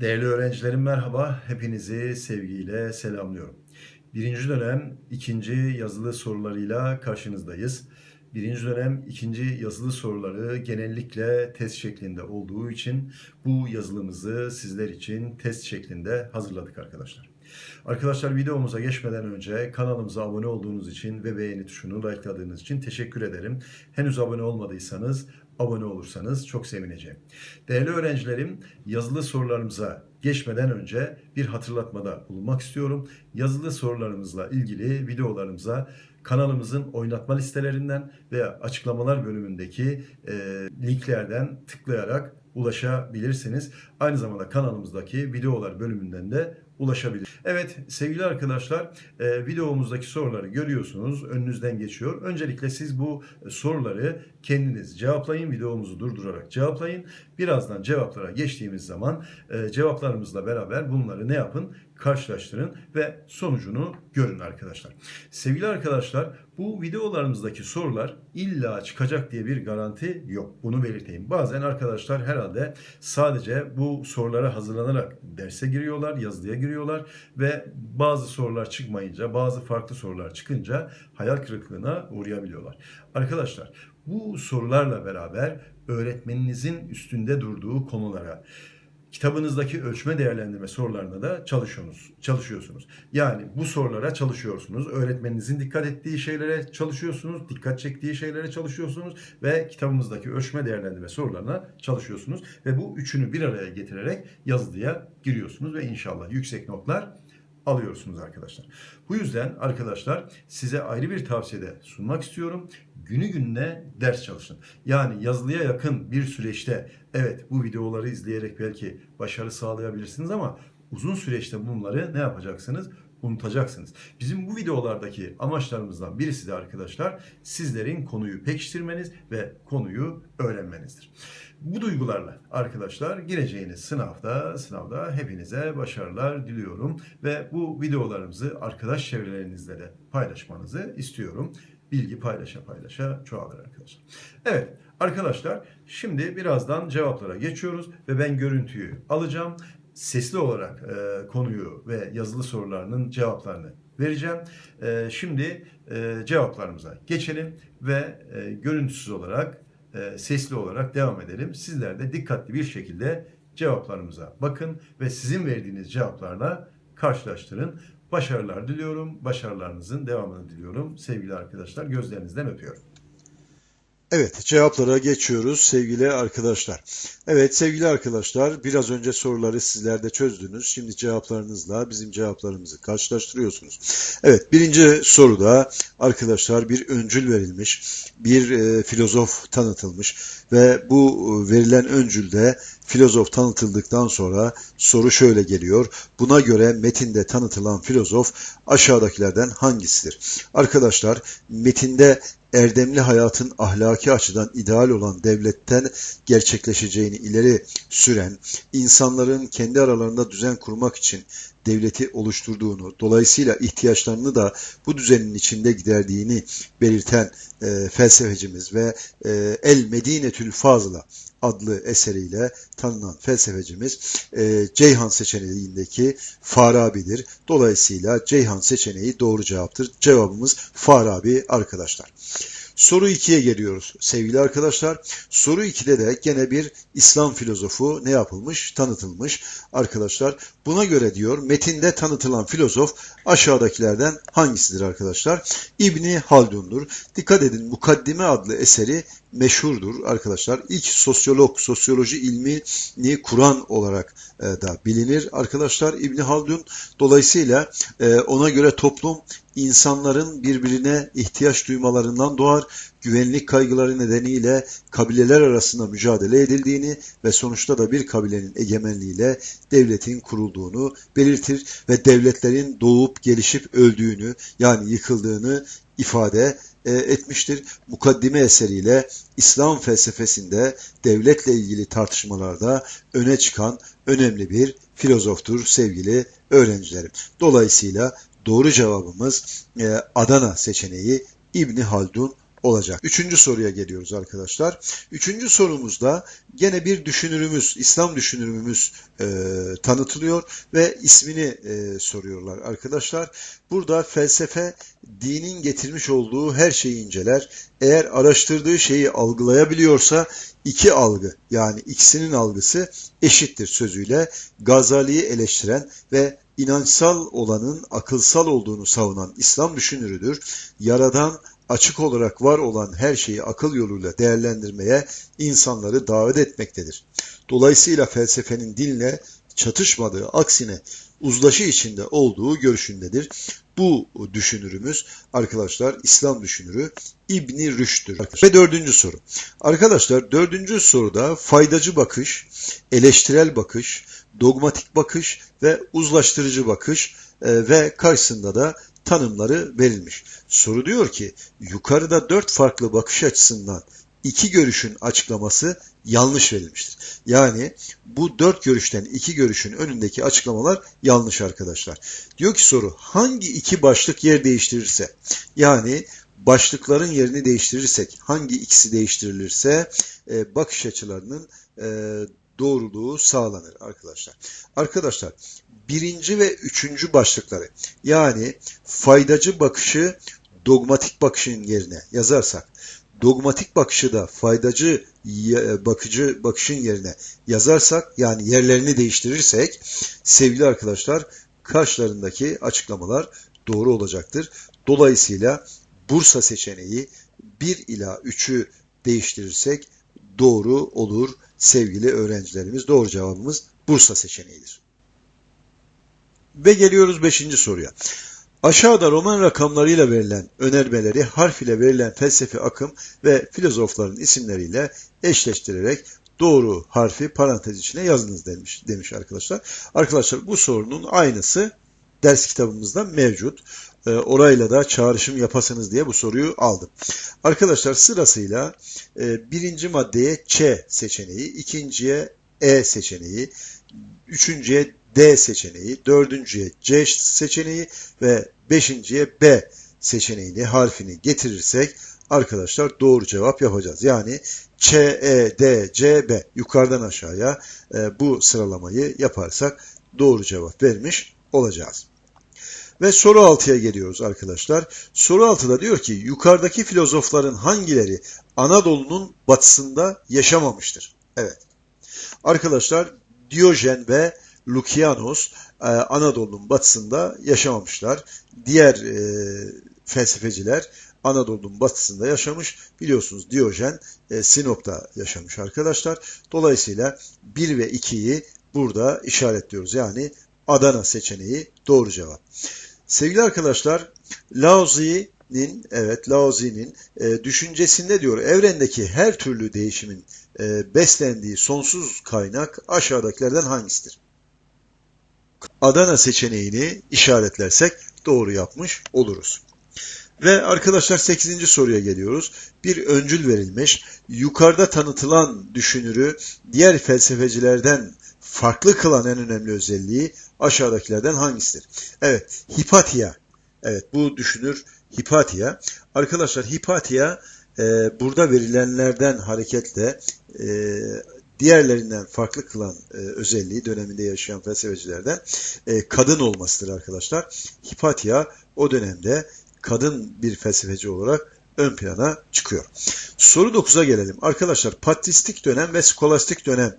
Değerli öğrencilerim merhaba. Hepinizi sevgiyle selamlıyorum. Birinci dönem ikinci yazılı sorularıyla karşınızdayız. Birinci dönem ikinci yazılı soruları genellikle test şeklinde olduğu için bu yazılımızı sizler için test şeklinde hazırladık arkadaşlar. Arkadaşlar videomuza geçmeden önce kanalımıza abone olduğunuz için ve beğeni tuşunu likeladığınız için teşekkür ederim. Henüz abone olmadıysanız abone olursanız çok sevineceğim. Değerli öğrencilerim, yazılı sorularımıza geçmeden önce bir hatırlatmada bulunmak istiyorum. Yazılı sorularımızla ilgili videolarımıza kanalımızın oynatma listelerinden veya açıklamalar bölümündeki e, linklerden tıklayarak ulaşabilirsiniz. Aynı zamanda kanalımızdaki videolar bölümünden de ulaşabilir. Evet sevgili arkadaşlar e, videomuzdaki soruları görüyorsunuz önünüzden geçiyor. Öncelikle siz bu soruları kendiniz cevaplayın videomuzu durdurarak cevaplayın. Birazdan cevaplara geçtiğimiz zaman e, cevaplarımızla beraber bunları ne yapın? Karşılaştırın ve sonucunu görün arkadaşlar. Sevgili arkadaşlar bu videolarımızdaki sorular illa çıkacak diye bir garanti yok. Bunu belirteyim. Bazen arkadaşlar herhalde sadece bu sorulara hazırlanarak derse giriyorlar, yazılıya giriyorlar ve bazı sorular çıkmayınca, bazı farklı sorular çıkınca hayal kırıklığına uğrayabiliyorlar. Arkadaşlar bu sorularla beraber öğretmeninizin üstünde durduğu konulara, kitabınızdaki ölçme değerlendirme sorularına da çalışıyorsunuz. çalışıyorsunuz. Yani bu sorulara çalışıyorsunuz. Öğretmeninizin dikkat ettiği şeylere çalışıyorsunuz. Dikkat çektiği şeylere çalışıyorsunuz. Ve kitabımızdaki ölçme değerlendirme sorularına çalışıyorsunuz. Ve bu üçünü bir araya getirerek yazılıya giriyorsunuz. Ve inşallah yüksek notlar alıyorsunuz arkadaşlar. Bu yüzden arkadaşlar size ayrı bir tavsiyede sunmak istiyorum. Günü gününe ders çalışın. Yani yazılıya yakın bir süreçte evet bu videoları izleyerek belki başarı sağlayabilirsiniz ama uzun süreçte bunları ne yapacaksınız? Unutacaksınız. Bizim bu videolardaki amaçlarımızdan birisi de arkadaşlar sizlerin konuyu pekiştirmeniz ve konuyu öğrenmenizdir. Bu duygularla arkadaşlar gireceğiniz sınavda sınavda hepinize başarılar diliyorum ve bu videolarımızı arkadaş çevrelerinizle de paylaşmanızı istiyorum. Bilgi paylaşa paylaşa çoğalır arkadaşlar. Evet arkadaşlar şimdi birazdan cevaplara geçiyoruz ve ben görüntüyü alacağım sesli olarak e, konuyu ve yazılı sorularının cevaplarını vereceğim. E, şimdi e, cevaplarımıza geçelim ve e, görüntüsüz olarak, e, sesli olarak devam edelim. Sizler de dikkatli bir şekilde cevaplarımıza bakın ve sizin verdiğiniz cevaplarla karşılaştırın. Başarılar diliyorum. Başarılarınızın devamını diliyorum. Sevgili arkadaşlar gözlerinizden öpüyorum. Evet, cevaplara geçiyoruz sevgili arkadaşlar. Evet sevgili arkadaşlar, biraz önce soruları sizler de çözdünüz. Şimdi cevaplarınızla bizim cevaplarımızı karşılaştırıyorsunuz. Evet, birinci soruda arkadaşlar bir öncül verilmiş, bir e, filozof tanıtılmış ve bu e, verilen öncülde filozof tanıtıldıktan sonra soru şöyle geliyor. Buna göre metinde tanıtılan filozof aşağıdakilerden hangisidir? Arkadaşlar metinde erdemli hayatın ahlaki açıdan ideal olan devletten gerçekleşeceğini ileri süren, insanların kendi aralarında düzen kurmak için devleti oluşturduğunu, dolayısıyla ihtiyaçlarını da bu düzenin içinde giderdiğini belirten e, felsefecimiz ve e, El Medinetül Fazla adlı eseriyle tanınan felsefecimiz e, Ceyhan seçeneğindeki Farabi'dir. Dolayısıyla Ceyhan seçeneği doğru cevaptır. Cevabımız Farabi arkadaşlar. Soru 2'ye geliyoruz sevgili arkadaşlar. Soru 2'de de gene bir İslam filozofu ne yapılmış? Tanıtılmış arkadaşlar. Buna göre diyor metinde tanıtılan filozof aşağıdakilerden hangisidir arkadaşlar? İbni Haldun'dur. Dikkat edin Mukaddime adlı eseri meşhurdur arkadaşlar. İlk sosyolog, sosyoloji ilmini kuran olarak e, da bilinir arkadaşlar İbni Haldun. Dolayısıyla e, ona göre toplum insanların birbirine ihtiyaç duymalarından doğar, güvenlik kaygıları nedeniyle kabileler arasında mücadele edildiğini ve sonuçta da bir kabilenin egemenliğiyle devletin kurulduğunu belirtir ve devletlerin doğup gelişip öldüğünü yani yıkıldığını ifade e, etmiştir. Mukaddime eseriyle İslam felsefesinde devletle ilgili tartışmalarda öne çıkan önemli bir filozoftur sevgili öğrencilerim. Dolayısıyla doğru cevabımız e, Adana seçeneği İbni Haldun olacak. Üçüncü soruya geliyoruz arkadaşlar. Üçüncü sorumuzda gene bir düşünürümüz, İslam düşünürümüz e, tanıtılıyor ve ismini e, soruyorlar arkadaşlar. Burada felsefe dinin getirmiş olduğu her şeyi inceler. Eğer araştırdığı şeyi algılayabiliyorsa iki algı yani ikisinin algısı eşittir sözüyle Gazali'yi eleştiren ve inançsal olanın akılsal olduğunu savunan İslam düşünürüdür. Yaradan açık olarak var olan her şeyi akıl yoluyla değerlendirmeye insanları davet etmektedir. Dolayısıyla felsefenin dinle çatışmadığı, aksine uzlaşı içinde olduğu görüşündedir. Bu düşünürümüz arkadaşlar İslam düşünürü İbni Rüşd'tür. Ve dördüncü soru. Arkadaşlar dördüncü soruda faydacı bakış, eleştirel bakış, dogmatik bakış ve uzlaştırıcı bakış e, ve karşısında da tanımları verilmiş. Soru diyor ki yukarıda dört farklı bakış açısından iki görüşün açıklaması yanlış verilmiştir. Yani bu dört görüşten iki görüşün önündeki açıklamalar yanlış arkadaşlar. Diyor ki soru hangi iki başlık yer değiştirirse yani başlıkların yerini değiştirirsek hangi ikisi değiştirilirse e, bakış açılarının e, doğruluğu sağlanır arkadaşlar. Arkadaşlar birinci ve üçüncü başlıkları yani faydacı bakışı dogmatik bakışın yerine yazarsak dogmatik bakışı da faydacı bakıcı bakışın yerine yazarsak yani yerlerini değiştirirsek sevgili arkadaşlar karşılarındaki açıklamalar doğru olacaktır. Dolayısıyla Bursa seçeneği 1 ila 3'ü değiştirirsek doğru olur sevgili öğrencilerimiz. Doğru cevabımız Bursa seçeneğidir. Ve geliyoruz 5. soruya. Aşağıda Roman rakamlarıyla verilen önermeleri harf ile verilen felsefi akım ve filozofların isimleriyle eşleştirerek doğru harfi parantez içine yazınız demiş, demiş arkadaşlar. Arkadaşlar bu sorunun aynısı ders kitabımızda mevcut. E, orayla da çağrışım yapasınız diye bu soruyu aldım. Arkadaşlar sırasıyla e, birinci maddeye Ç seçeneği, ikinciye E seçeneği, üçüncüye D seçeneği, dördüncüye C seçeneği ve beşinciye B seçeneğini, harfini getirirsek arkadaşlar doğru cevap yapacağız. Yani Ç, E, D, C, B yukarıdan aşağıya e, bu sıralamayı yaparsak doğru cevap vermiş olacağız. Ve soru 6'ya geliyoruz arkadaşlar. Soru 6'da diyor ki yukarıdaki filozofların hangileri Anadolu'nun batısında yaşamamıştır? Evet. Arkadaşlar Diyojen ve Lukianos e, Anadolu'nun batısında yaşamamışlar. Diğer e, felsefeciler Anadolu'nun batısında yaşamış. Biliyorsunuz Diyojen e, Sinop'ta yaşamış arkadaşlar. Dolayısıyla 1 ve 2'yi burada işaretliyoruz. Yani Adana seçeneği doğru cevap. Sevgili arkadaşlar, Laozi'nin evet Laozi'nin e, düşüncesinde diyor evrendeki her türlü değişimin e, beslendiği sonsuz kaynak aşağıdakilerden hangisidir? Adana seçeneğini işaretlersek doğru yapmış oluruz. Ve arkadaşlar 8. soruya geliyoruz. Bir öncül verilmiş. Yukarıda tanıtılan düşünürü diğer felsefecilerden farklı kılan en önemli özelliği aşağıdakilerden hangisidir? Evet, Hipatia. Evet, bu düşünür Hipatia. Arkadaşlar Hipatia e, burada verilenlerden hareketle e, diğerlerinden farklı kılan e, özelliği döneminde yaşayan felsefecilerden e, kadın olmasıdır arkadaşlar. Hipatia o dönemde kadın bir felsefeci olarak ön plana çıkıyor. Soru 9'a gelelim. Arkadaşlar patristik dönem ve skolastik dönem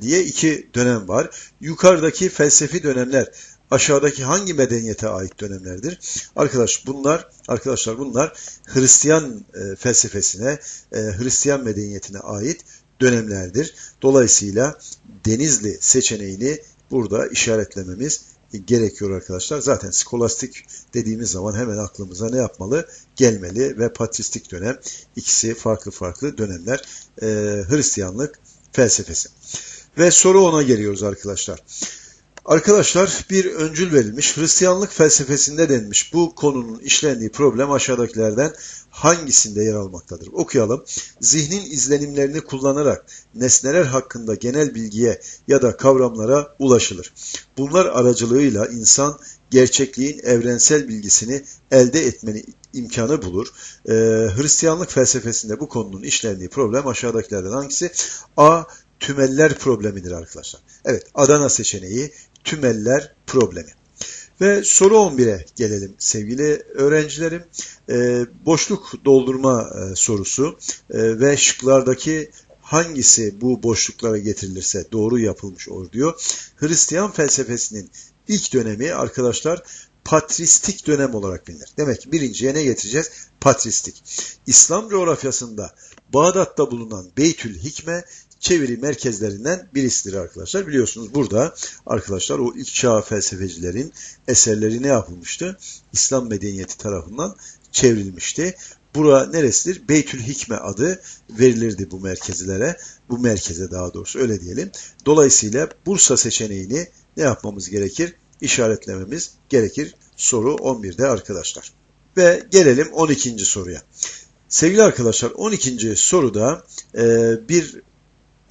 diye iki dönem var. Yukarıdaki felsefi dönemler aşağıdaki hangi medeniyete ait dönemlerdir? Arkadaş bunlar arkadaşlar bunlar Hristiyan e, felsefesine, e, Hristiyan medeniyetine ait dönemlerdir. Dolayısıyla Denizli seçeneğini burada işaretlememiz gerekiyor arkadaşlar. Zaten skolastik dediğimiz zaman hemen aklımıza ne yapmalı? Gelmeli ve patristik dönem ikisi farklı farklı dönemler. E, Hristiyanlık felsefesi. Ve soru ona geliyoruz arkadaşlar. Arkadaşlar bir öncül verilmiş. Hristiyanlık felsefesinde denmiş. Bu konunun işlendiği problem aşağıdakilerden hangisinde yer almaktadır? Okuyalım. Zihnin izlenimlerini kullanarak nesneler hakkında genel bilgiye ya da kavramlara ulaşılır. Bunlar aracılığıyla insan gerçekliğin evrensel bilgisini elde etmenin imkanı bulur. Ee, Hristiyanlık felsefesinde bu konunun işlendiği problem aşağıdakilerden hangisi? A. Tümeller problemidir arkadaşlar. Evet, Adana seçeneği tümeller problemi. Ve soru 11'e gelelim sevgili öğrencilerim. Ee, boşluk doldurma e, sorusu e, ve şıklardaki hangisi bu boşluklara getirilirse doğru yapılmış olur diyor. Hristiyan felsefesinin ilk dönemi arkadaşlar patristik dönem olarak bilinir. Demek ki birinciye ne getireceğiz? Patristik. İslam coğrafyasında Bağdat'ta bulunan Beytül Hikme çeviri merkezlerinden birisidir arkadaşlar. Biliyorsunuz burada arkadaşlar o ilk çağ felsefecilerin eserleri ne yapılmıştı? İslam medeniyeti tarafından çevrilmişti. Bura neresidir? Beytül Hikme adı verilirdi bu merkezlere. Bu merkeze daha doğrusu öyle diyelim. Dolayısıyla Bursa seçeneğini ne yapmamız gerekir? İşaretlememiz gerekir. Soru 11'de arkadaşlar. Ve gelelim 12. soruya. Sevgili arkadaşlar 12. soruda e, bir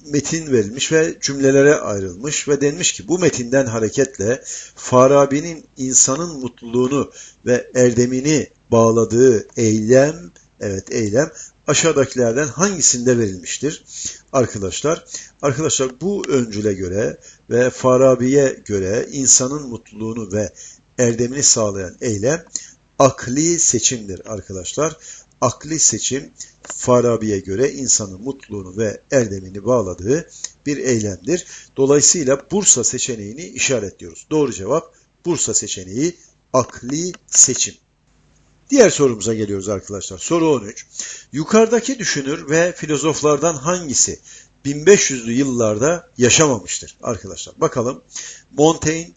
metin verilmiş ve cümlelere ayrılmış ve denmiş ki bu metinden hareketle Farabi'nin insanın mutluluğunu ve erdemini bağladığı eylem, evet eylem aşağıdakilerden hangisinde verilmiştir? Arkadaşlar, arkadaşlar bu öncüle göre ve Farabi'ye göre insanın mutluluğunu ve erdemini sağlayan eylem akli seçimdir arkadaşlar. Akli seçim Farabi'ye göre insanın mutluluğunu ve erdemini bağladığı bir eylemdir. Dolayısıyla Bursa seçeneğini işaretliyoruz. Doğru cevap Bursa seçeneği akli seçim. Diğer sorumuza geliyoruz arkadaşlar. Soru 13. Yukarıdaki düşünür ve filozoflardan hangisi 1500'lü yıllarda yaşamamıştır arkadaşlar? Bakalım. Montaigne,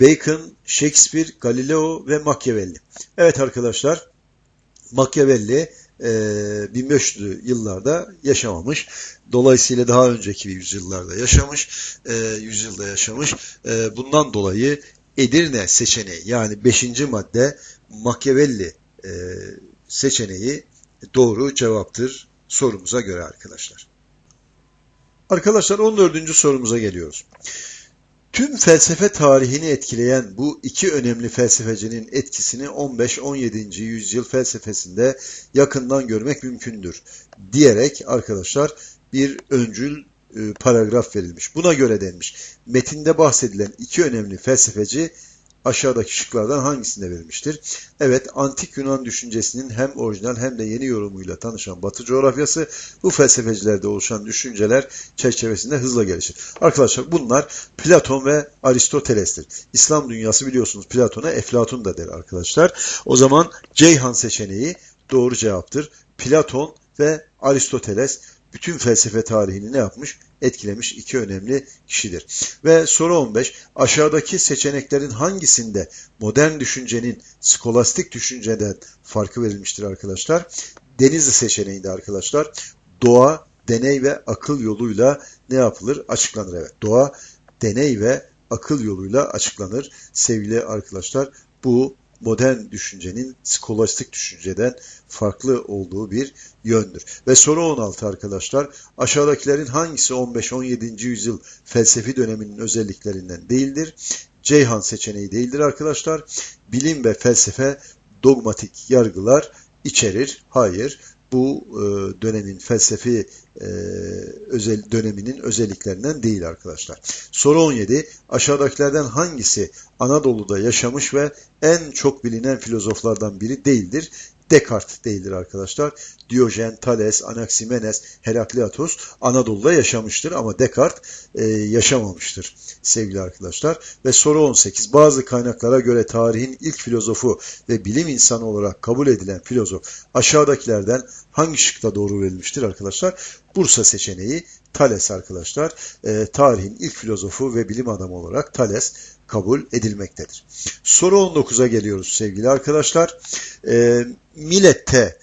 Bacon, Shakespeare, Galileo ve Machiavelli. Evet arkadaşlar. Machiavelli 1500'lü yıllarda yaşamamış. Dolayısıyla daha önceki yüzyıllarda yaşamış, yüzyılda yaşamış. Bundan dolayı Edirne seçeneği yani 5. madde Machiavelli seçeneği doğru cevaptır sorumuza göre arkadaşlar. Arkadaşlar 14. sorumuza geliyoruz. Tüm felsefe tarihini etkileyen bu iki önemli felsefecinin etkisini 15-17. yüzyıl felsefesinde yakından görmek mümkündür diyerek arkadaşlar bir öncül e, paragraf verilmiş. Buna göre denmiş. Metinde bahsedilen iki önemli felsefeci aşağıdaki şıklardan hangisinde verilmiştir? Evet, antik Yunan düşüncesinin hem orijinal hem de yeni yorumuyla tanışan Batı coğrafyası bu felsefecilerde oluşan düşünceler çerçevesinde hızla gelişir. Arkadaşlar bunlar Platon ve Aristoteles'tir. İslam dünyası biliyorsunuz Platon'a Eflatun da der arkadaşlar. O zaman Ceyhan seçeneği doğru cevaptır. Platon ve Aristoteles bütün felsefe tarihini ne yapmış? Etkilemiş iki önemli kişidir. Ve soru 15. Aşağıdaki seçeneklerin hangisinde modern düşüncenin skolastik düşünceden farkı verilmiştir arkadaşlar? Denizli seçeneğinde arkadaşlar. Doğa, deney ve akıl yoluyla ne yapılır? Açıklanır. Evet. Doğa, deney ve akıl yoluyla açıklanır. Sevgili arkadaşlar bu modern düşüncenin skolastik düşünceden farklı olduğu bir yöndür. Ve soru 16 arkadaşlar. Aşağıdakilerin hangisi 15-17. yüzyıl felsefi döneminin özelliklerinden değildir? Ceyhan seçeneği değildir arkadaşlar. Bilim ve felsefe dogmatik yargılar içerir. Hayır. Bu e, dönemin felsefi e, özel döneminin özelliklerinden değil arkadaşlar. Soru 17. Aşağıdakilerden hangisi Anadolu'da yaşamış ve en çok bilinen filozoflardan biri değildir? Descartes değildir arkadaşlar. Diyojen, Thales, Anaximenes, Herakleitos Anadolu'da yaşamıştır ama Descartes e, yaşamamıştır sevgili arkadaşlar. Ve soru 18. Bazı kaynaklara göre tarihin ilk filozofu ve bilim insanı olarak kabul edilen filozof aşağıdakilerden hangi şıkta doğru verilmiştir arkadaşlar? Bursa seçeneği Thales arkadaşlar. E, tarihin ilk filozofu ve bilim adamı olarak Thales kabul edilmektedir. Soru 19'a geliyoruz sevgili arkadaşlar. E, Millet'te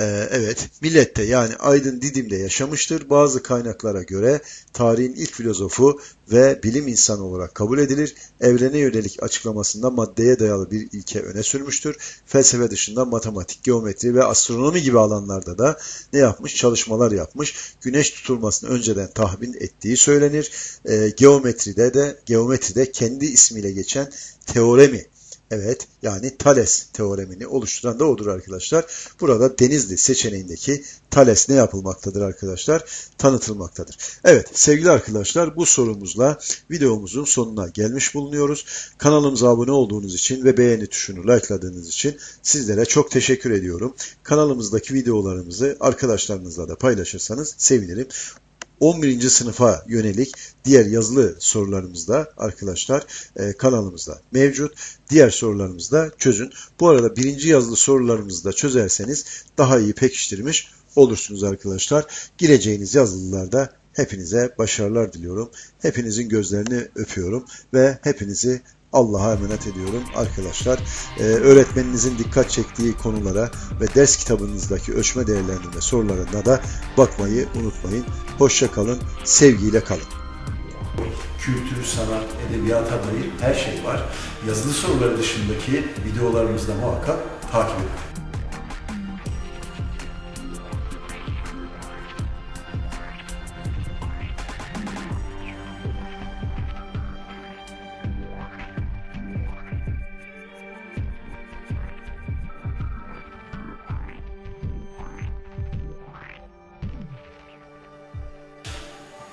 e, evet Millet'te yani Aydın Didim'de yaşamıştır. Bazı kaynaklara göre tarihin ilk filozofu ve bilim insanı olarak kabul edilir. Evrene yönelik açıklamasında maddeye dayalı bir ilke öne sürmüştür. Felsefe dışında matematik, geometri ve astronomi gibi alanlarda da ne yapmış? Çalışmalar yapmış. Güneş tutulmasını önceden tahmin ettiği söylenir. E, geometride de geometride kendi ismiyle geçen teoremi Evet, yani Thales teoremini oluşturan da odur arkadaşlar. Burada Denizli seçeneğindeki Thales ne yapılmaktadır arkadaşlar? Tanıtılmaktadır. Evet sevgili arkadaşlar bu sorumuzla videomuzun sonuna gelmiş bulunuyoruz. Kanalımıza abone olduğunuz için ve beğeni tuşunu likeladığınız için sizlere çok teşekkür ediyorum. Kanalımızdaki videolarımızı arkadaşlarınızla da paylaşırsanız sevinirim. 11. sınıfa yönelik diğer yazılı sorularımız da arkadaşlar e, kanalımızda mevcut. Diğer sorularımızı da çözün. Bu arada birinci yazılı sorularımızı da çözerseniz daha iyi pekiştirmiş olursunuz arkadaşlar. Gireceğiniz yazılılarda hepinize başarılar diliyorum. Hepinizin gözlerini öpüyorum ve hepinizi Allah'a emanet ediyorum arkadaşlar. Ee, öğretmeninizin dikkat çektiği konulara ve ders kitabınızdaki ölçme değerlendirme sorularına da bakmayı unutmayın. Hoşça kalın, sevgiyle kalın. Kültür, sanat, edebiyata dair her şey var. Yazılı soruları dışındaki videolarımızda muhakkak takip edin.